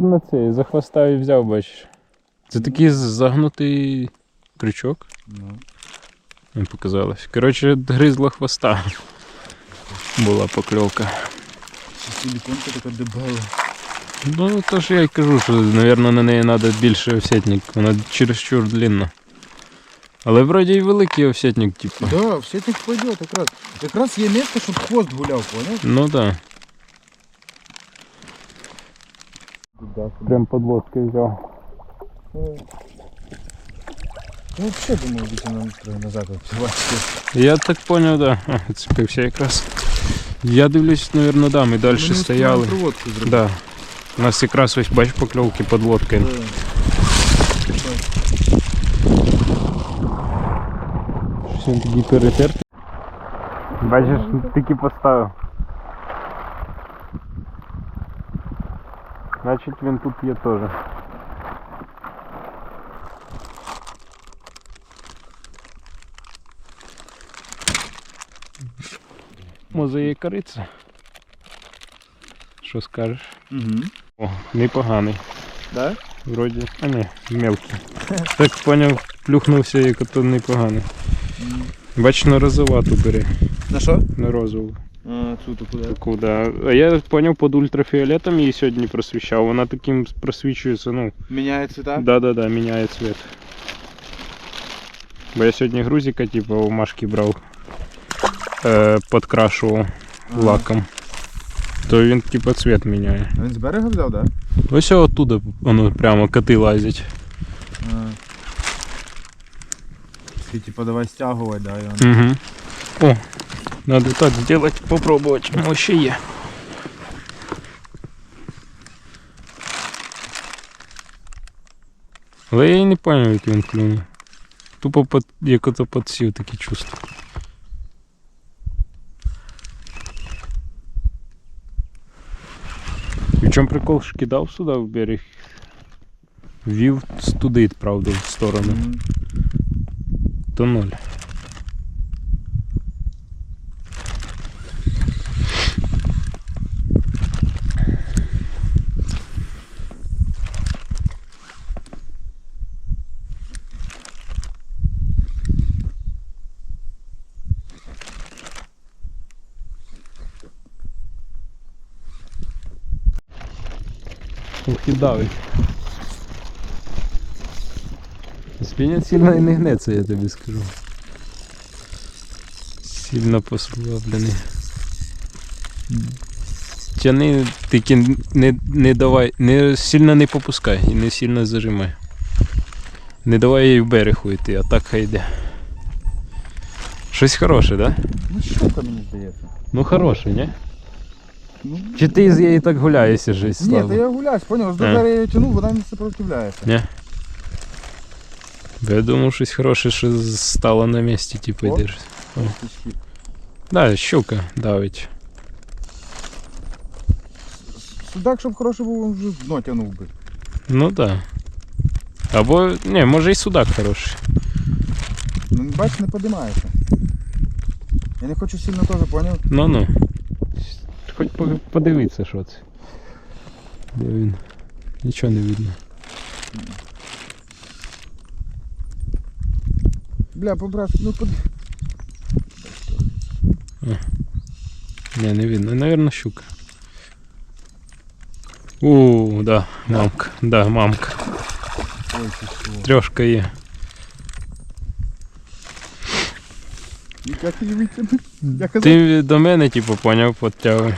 напевно, цей за хвоста і взяв, бачиш. Це такий загнутий крючок. Ну. Мені показалось. Коротше, гризла хвоста. Була покльовка. Ще силіконка така дебела. Ну, то ж я й кажу, що, мабуть, на неї треба більше овсетник. Вона чересчур длинна. Але вроді і великий овсетник, типу. Да, все так пойдет якраз. Якраз є місце, щоб хвост гуляв, поняв? Ну так. Да. Прям под лодкою взяв. Я взагалі думав, дійсно нам треба назад відпливати. Я так поняв, да. А, цепився якраз. Я дивлюсь, мабуть, да, ми далі Ми не стояли. встигаємо проводку зробити. Да. У нас якраз ось бач покльовки під лодкою. Да. Щось він такий перетертий. Бачиш, таки поставив. Значить він тут є теж. Є кориця? Що скажеш? Угу. О, непоганий. Да? Вроді. А ні, мелкий. Так поняв, плюхнувся як ото непоганий. Бач, на розовату бери, На що? на розову. А, цю то куди? Таку, да. А я поняв, під ультрафіолетом її сьогодні просвіщав. Вона таким просвічується, ну. Міняє цвіта? Да-да-да, міняє цвет. Бо я сьогодні грузика, типу, у Машки брав. Е, подкрашував Ага. лаком. То він типу цвет міняє. А він з берега взяв, так? Ось оттуда воно прямо коти лазять. Да? Ти типа давай стягувати, да, і он. Угу. О, надо так сделать, попробовать. Ще є. Але я і не поняв, як він клюнув. Тупо под, як ото подсів такі чувства. Причому прикол ж кидав сюди в берег. Вів туди, правда, в сторону. То ноль. Ух і давить. Спінять сильно і не гнеться, я тобі скажу. Сильно послаблений. Тяни, тільки не, не давай, не сильно не попускай і не сильно зажимай. Не давай їй в берег уйти, а так хай йде. Щось хороше, да? Ну щука, мені здається. Ну хороше, ні? Ну, Чи ти з нею так гуляєшся щось Ні, слабо? та я гуляюсь, А. берега я тяну, вона не сопротивляється. Ні. Бо Я думав, щось хороше, що стало на місці, типу, О. йдеш. Да, щука давить. Судак, щоб хороший був, він вже дно тянув би. Ну да. Або, не, може і судак хороший. Ну, бач, не подимається. Я не хочу сильно теж, поняв? Ну ну. Подивитися, що це. Де він? Нічого не видно. Бля, побрат, ну под... Не, не видно. Наверно, щука. У, да, мамка. Да, мамка. Трьошка є. Ти до мене, типу, поняв, підтягуй.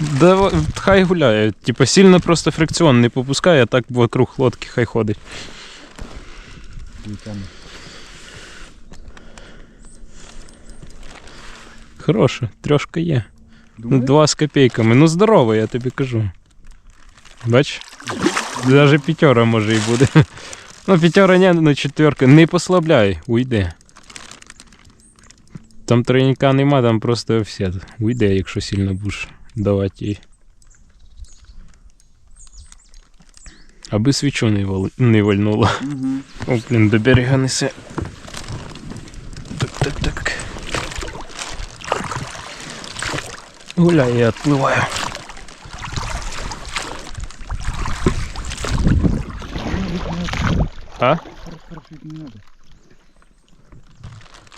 Да, хай гуляє. Типу, сильно просто фрикціон не попускай, а так вокруг лодки хай ходить. Хороше, трьошка є. Думаєш? два з копійками. Ну здорово, я тобі кажу. Бач? Даже п'ятера може і буде. Ну, п'ятера ні, ну четверка. Не послабляй, уйде. Там тройника нема, там просто офсет. Уйде, якщо сильно будеш давать ей. Аби свічу не, вол... не вальнуло. Угу. О, блін, до берега несе. Так, так, так. Гуляй, я відпливаю. А?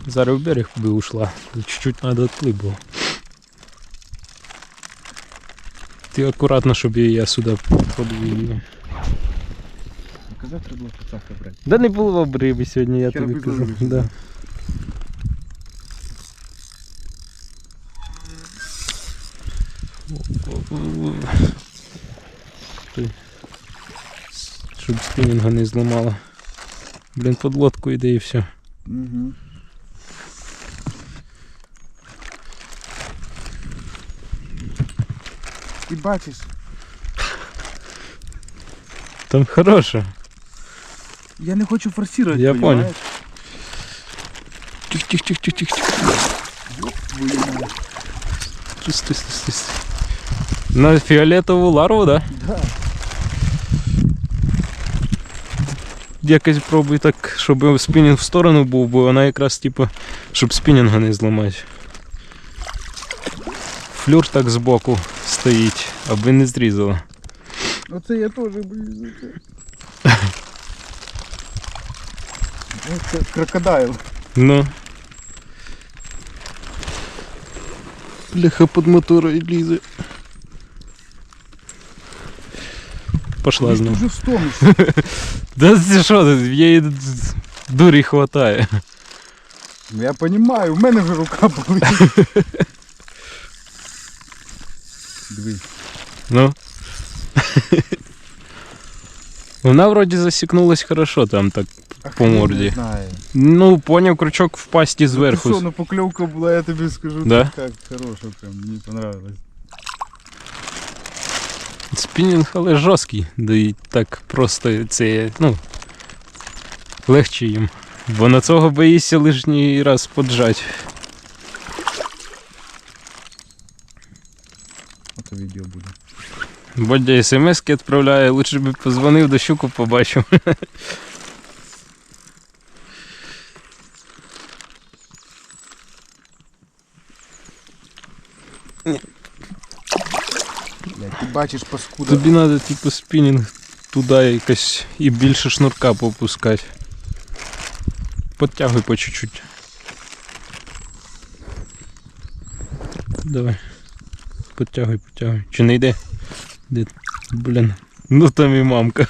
Зараз в берег би ушла. Чуть-чуть надо отплыть было. Ти акуратно, щоб її я сюди подвів. Казав, треба було поцапка брати. Да не було б риби сьогодні, я Вчора тобі підловили. Да. Ти. Щоб спінінга не зламала. Блін, під лодку йде і все. Угу. Ти бачиш, Там хороша. я не хочу форсувати. Я понимаєш? понял. Тих, тих, тих, тих, тих, тих. Твою мать. Стой, стой, стой, стой. На фіолетову ларву, да? Да. Якось пробуй так, щоб спінінг в сторону був, бо вона якраз типу, щоб спінінга не зламати. Флюр так збоку Стоїть, аби не зрізала. Оце я теж блін. Це. Ну, це крокодайл. Ну. Бляха під мотора і лізе. Пошла Ти знову. вже встомишся. Да ти що, ти, їй дурі хватає. Ну, Я розумію, в мене вже рука болить. Дивись. Ну. Вона вроді засікнулась хорошо там так. А По морді. не. Ну, поняв крючок в пасті Ну, зверху. що, ну покльовка була, я тобі скажу, Да? так, так хороша, прям мені понравилось. Спінінг, але жорсткий. Да і так просто це, ну. Легче їм. Бо на цього боїшся лишній раз поджать. Ото відео буде. Бодя смс-ки відправляє, лучше б позвонив до щуку побачив. Ти бачиш паскуда. Тобі треба, типу, спінінг туди якось і більше шнурка попускати. Подтягуй по чуть-чуть. Давай. Подтягуй, подтягуй. Чи не йде? Де? Блін. Ну там і мамка.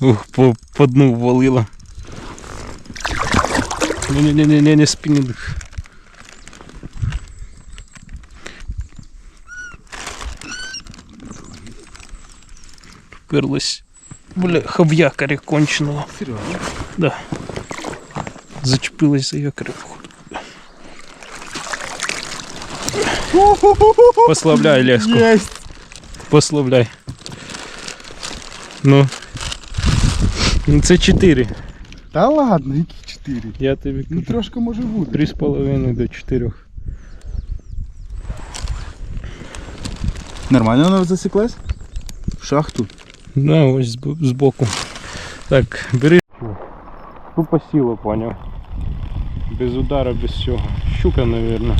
Ух, по, по дну ввалила. Не-не-не-не, не спінінг. Вперлась. Бля, в якорі конченого. Серйозно? Да. Зачепилась за якоря. Послабляй леску. Єсть! Послабляй. Ну. Ну це 4. Та ладно, які чотири. Я тобі Ну кажу. трошки може бути. 3,5 до 4. Нормально вона засіклась? В шахту. Да, ось зб- збоку. Так, бери. Тупо сіла, поняв. Без удара, без всього. Щука, наверное.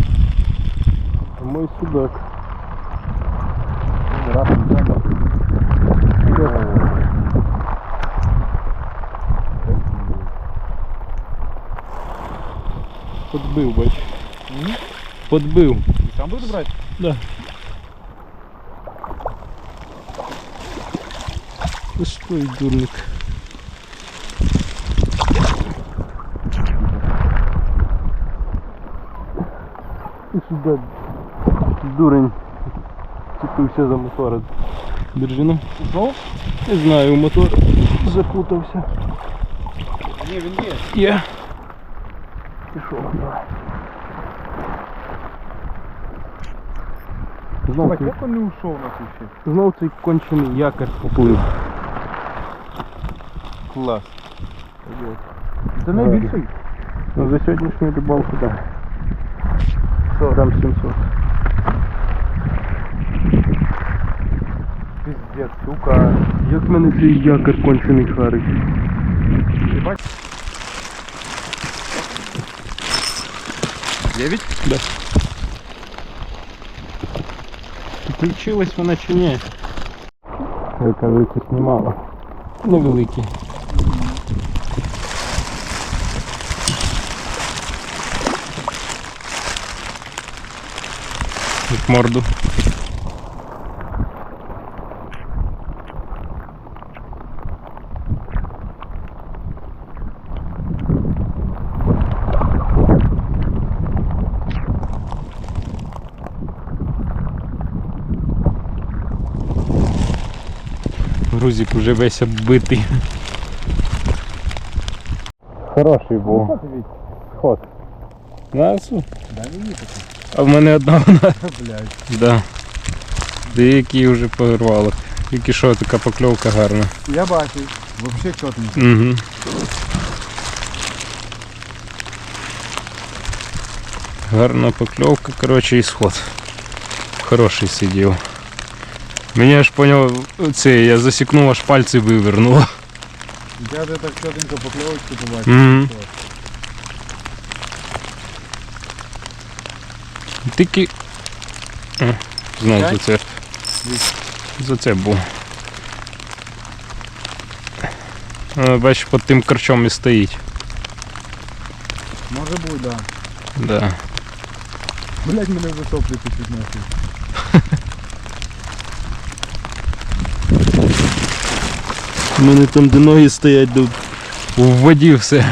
А мой судак. Раз, Подбив, бач. Подбив. Сам буду брати? Да. Ти стой, дурник. Ти сюди, дурень Цепився за мотор. Держи Знов? Ну, не знаю, мотор запутался. Не він є. Є. Пішов, давай. Знов цей... Як він не ушов на кущі? Знов цей кончений якорь поплив. Клас. Це найбільший. Ну, за сьогоднішню рибалку, так. Да. 4700. Піздець, сука. Як мене цей якор кончений харить? Єбать. Дев'ять? Да. Включилась вона чи ні? Рукавиці знімала. Невеликі. Як морду. Грузик уже весь оббитий. Хороший був. Ход. Насу? Да, мені. А в мене одна вона. Блядь. Да. Деякі вже порвало. Тільки що така покльовка гарна. Я бачив. Вообще чотненько. Угу. Гарна покльовка, коротше, і сход. Хороший сидів. Мені аж поняв, це я засікнув, аж пальці вивернуло. Я де так чотенько покльовочку побачив. Мгм. Тільки. Знов за це. За це був. А, Бачиш, під тим корчом і стоїть. Може бути, да. Да. Блять, мене затоплюють чуть нахуй. У мене там де ноги стоять, тут в воді все.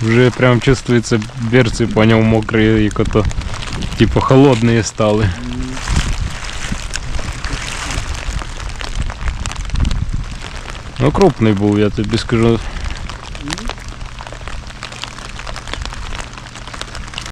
Вже прям чувствується берці, поняв, мокрі, як ото, типу холодні стали. Ну крупний був, я тобі скажу.